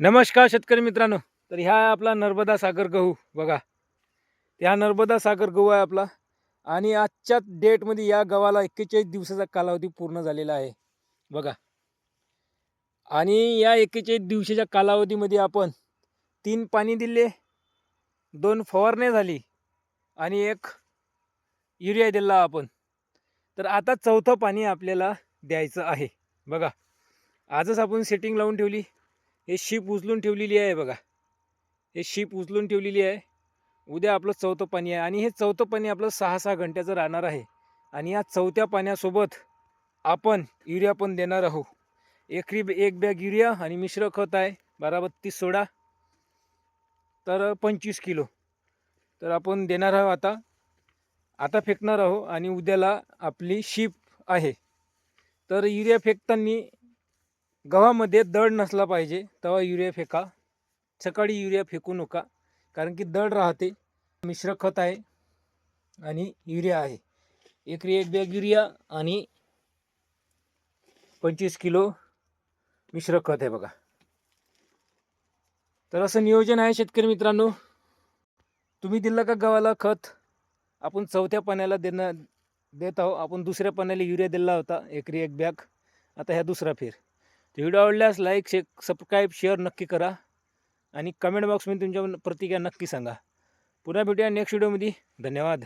नमस्कार शेतकरी मित्रांनो. तर ह्या आहे आपला नर्मदा सागर गहू बघा. ह्या नर्मदा सागर गहू आहे आपला. आणि आजच्या डेटमध्ये या गव्हाला एक्केचाळीस दिवसाचा कालावधी पूर्ण झालेला आहे. बघा. आणि या एक्केचाळीस दिवसाच्या कालावधीमध्ये आपण तीन पाणी दिले दोन फवारणे झाली आणि एक युरिया दिला आपण. तर आता चौथं पाणी आपल्याला द्यायचं आहे. बघा. आजच आपण सेटिंग लावून ठेवली. हे शीप उचलून ठेवलेली आहे बघा. हे शीप उचलून ठेवलेली आहे. उद्या आपलं चौथं पाणी आहे आणि हे चौथं पाणी आपलं सहा सहा घंट्याचं राहणार आहे. आणि या चौथ्या पाण्यासोबत आपण युरिया पण देणार आहोत. एकरी एक बॅग युरिया आणि मिश्र खत आहे. बारा बत्तीस सोडा. तर पंचवीस किलो. तर आपण देणार आहोत आता. आता फेकणार आहोत आणि उद्याला आपली शीप आहे. तर युरिया फेकताना गव्हामध्ये दड नसला पाहिजे तेव्हा युरिया फेका. सकाळी युरिया फेकू नका कारण की दड राहते. मिश्र खत आहे आणि युरिया आहे. एकरी एक बॅग युरिया आणि पंचवीस किलो मिश्र खत आहे बघा. तर असं नियोजन आहे शेतकरी मित्रांनो. तुम्ही दिलं का गव्हाला खत? आपण चौथ्या पाण्याला देणं देत आहोत. आपण दुसऱ्या पाण्याला युरिया दिला होता एकरी एक बॅग. आता ह्या दुसरा फेर. तर व्हिडिओ आवडल्यास लाईक शे सबस्क्राईब शेअर नक्की करा. आणि कमेंट बॉक्समध्ये तुमच्या प्रतिक्रिया नक्की सांगा. पुन्हा भेटूया नेक्स्ट व्हिडिओमध्ये धन्यवाद.